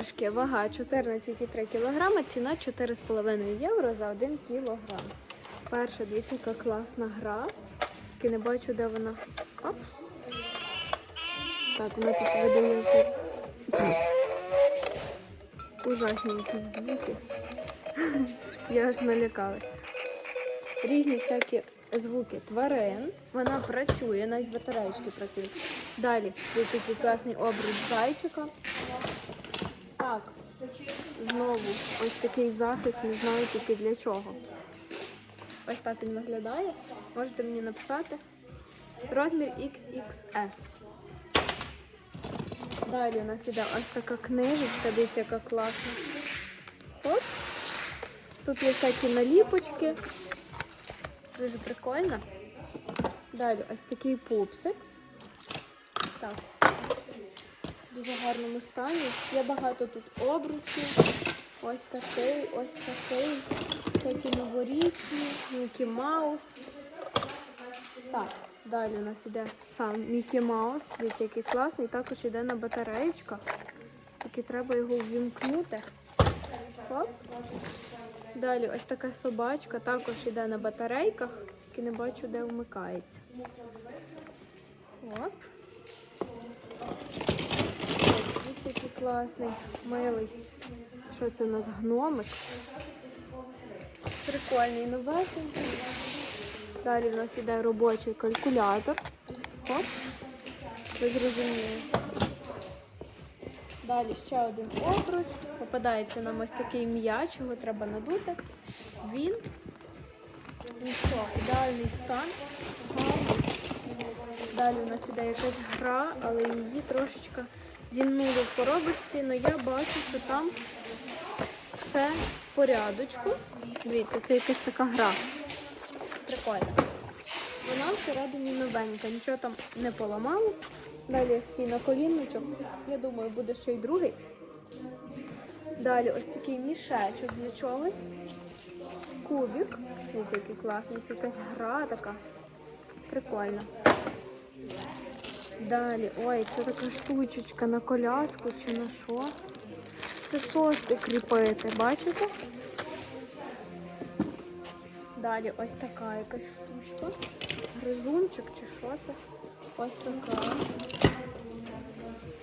іграшки. Вага 14,3 кг, ціна 4,5 євро за 1 кг. Перша, дивіться, яка класна гра. Тільки не бачу, де вона. Оп. Так, вона тут видає всі ужасні якісь звуки. Я аж налякалась. Різні всякі звуки тварин. Вона працює, навіть батареєчки працюють. Далі дивіться, який класний обруч зайчика. Так, знову ось такий захист, не знаю тільки для чого. Ось так він виглядає. Можете мені написати. Розмір XXS. Далі у нас іде ось така книжечка, дивіться, яка класна. Оп. Тут є всякі наліпочки. Дуже прикольно. Далі ось такий пупсик. Так. Дуже гарному стані. Є багато тут обручів. Ось такий, ось такий. Всякі новорічні, Мікі Маус. Так, далі у нас іде сам Мікі Маус. Дивіться, який класний. Також іде на батареєчка. Тільки треба його ввімкнути. Оп. Далі ось така собачка, також іде на батарейках, тільки не бачу, де вмикається. Оп. Який класний, милий. Що це у нас гномик? Прикольний новесенький. Далі в нас іде робочий калькулятор. Оп. Ви зрозуміли. Далі ще один обруч. Попадається нам ось такий м'яч, його треба надути. Він ну що, ідеальний стан. Далі у нас іде якась гра, але її зімнули в коробочці, але я бачу, що там все в порядочку. Дивіться, це якась така гра. Прикольно. Вона всередині новенька, нічого там не поламалось. Далі ось такий наколінничок. Я думаю, буде ще й другий. Далі ось такий мішечок для чогось. Кубик. Дивіться, який класний. Це якась гра така. Прикольно. Далі, ой, це така штучечка на коляску чи на що. Це соску кріпити, бачите? Далі ось така якась штучка. Гризунчик чи що це? Ось така.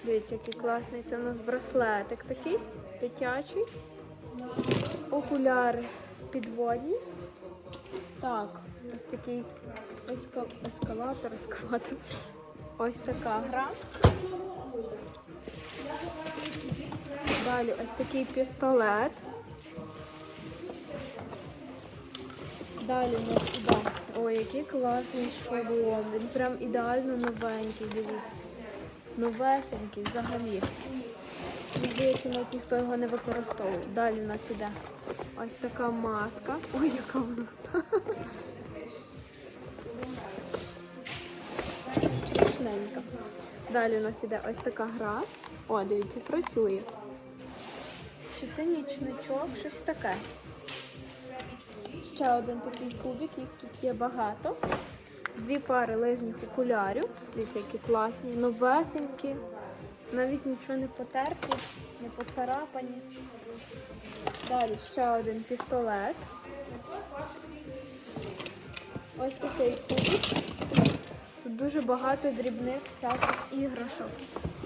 Дивіться, який класний. Це у нас браслетик такий, дитячий. Окуляри підводні. Так, ось такий еска- ескалатор, ескалатор. Ось така гра. Далі ось такий пістолет. Далі у нас. Ой, який класний шолом. Він прям ідеально новенький, дивіться. Новесенький взагалі. Здається, навіть ніхто його не використовує. Далі у нас іде ось така маска. Ой, яка вона. Страшненька. Далі у нас іде ось така гра. О, дивіться, працює. Чи це нічничок, щось таке. Ще один такий кубик, їх тут є багато. Дві пари лижних окулярів. Дивіться, які класні, новесенькі. Навіть нічого не потерті, не поцарапані. Далі ще один пістолет. Ось такий кубик. Дуже багато дрібних всяких іграшок.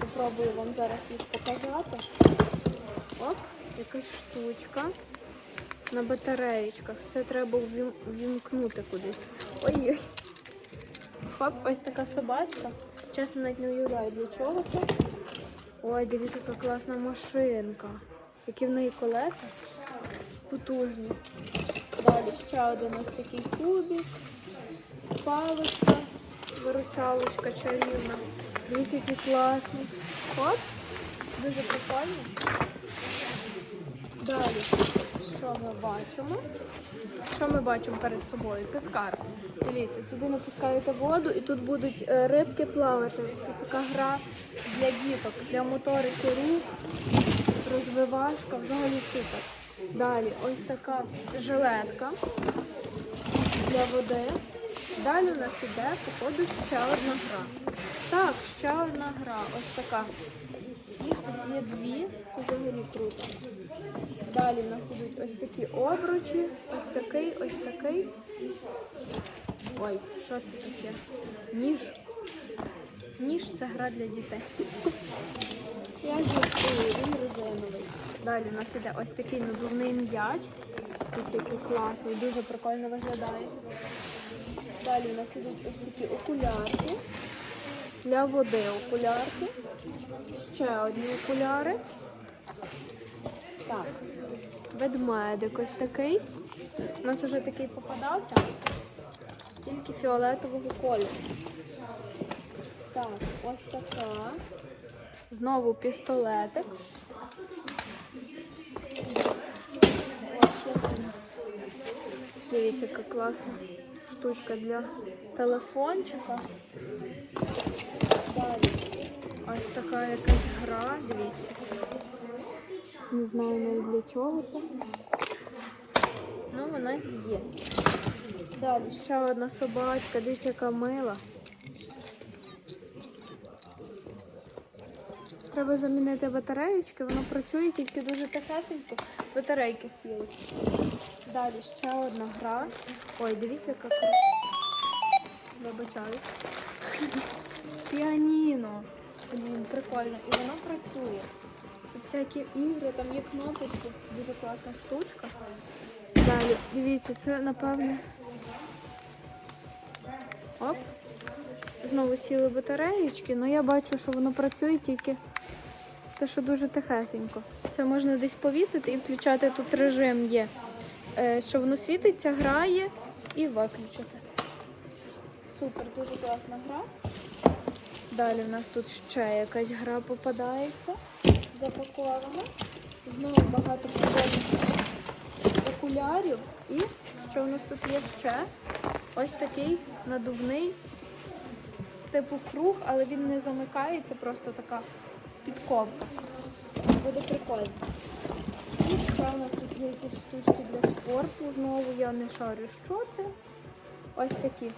Попробую вам зараз їх показати. Оп, якась штучка на батареєчках. Це треба ввімкнути кудись. Ой-ой. Хоп, ось така собачка. Чесно, навіть не уявляю, для чого це. Ой, дивіться, яка класна машинка. Які в неї колеса потужні. Далі ще один ось такий кубик, паличка, виручалочка чарівна. Дивіться, який класний. Хоп, дуже прикольно. Далі, що ми бачимо? Що ми бачимо перед собою? Це скарб. Дивіться, сюди напускаєте воду і тут будуть е, рибки плавати. Це така гра для діток, для моторики рук, розвивашка, взагалі супер. Далі ось така жилетка для води. Далі у нас іде, походу, ще одна гра. Так, ще одна гра. Ось така. Їх тут є дві, це взагалі круто. Далі в нас ідуть ось такі обручі, ось такий, ось такий. Ой, що це таке? Ніж. Ніж це гра для дітей. Я жартую, він резиновий. Далі у нас іде ось такий надувний м'яч. Ось який класний, дуже прикольно виглядає. Далі у нас ідуть ось такі окулярки. Для води окулярки. Ще одні окуляри. Так. Ведмедик ось такий. У нас вже такий попадався. Тільки фіолетового кольору. Так, ось така. Знову пістолетик. Ось у нас. Дивіться, яка класна штучка для телефончика. Далі. Ось така якась гра, дивіться. Не знаю навіть для чого це. Ну, вона є. Далі ще одна собачка, дивіться, яка мила. Треба замінити батареєчки, воно працює тільки дуже тихесенько. Батарейки сіли. Далі ще одна гра. Ой, дивіться, яка крута. Вибачаюсь. Піаніно. Блін, прикольно. І воно працює. Тут всякі ігри, там є кнопочки. Дуже класна штучка. Далі, дивіться, це напевне. Оп. Знову сіли батареєчки, але я бачу, що воно працює тільки те, що дуже тихесенько. Це можна десь повісити і включати тут режим є. Е, Що воно світиться, грає і виключити. Супер, дуже класна гра. Далі в нас тут ще якась гра попадається, запакована. Знову багато прикольних окулярів. І що у нас тут є ще? Ось такий надувний, типу круг, але він не замикається, просто така підковка. Буде прикольно. І ще у нас тут є якісь штучки для спорту. Знову я не шарю, що це. Ось такі.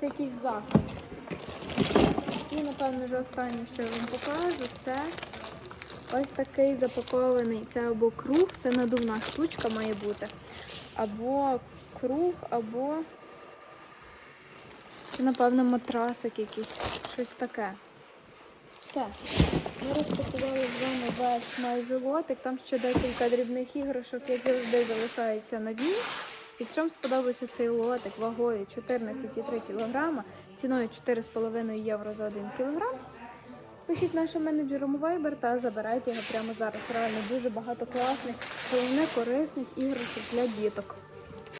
Це якийсь захист. І, напевно, вже останнє, що я вам покажу, це ось такий запакований. Це або круг, це надувна штучка має бути. Або круг, або це, напевно, матрасик якийсь, щось таке. Все. Ми розпакували з вами весь майже лотик. Там ще декілька дрібних іграшок, як завжди залишаються на дні. Якщо вам сподобався цей лотик вагою 14,3 кг, ціною 4,5 євро за 1 кг, пишіть нашим менеджерам у Viber та забирайте його прямо зараз. Реально дуже багато класних, головне корисних іграшок для діток.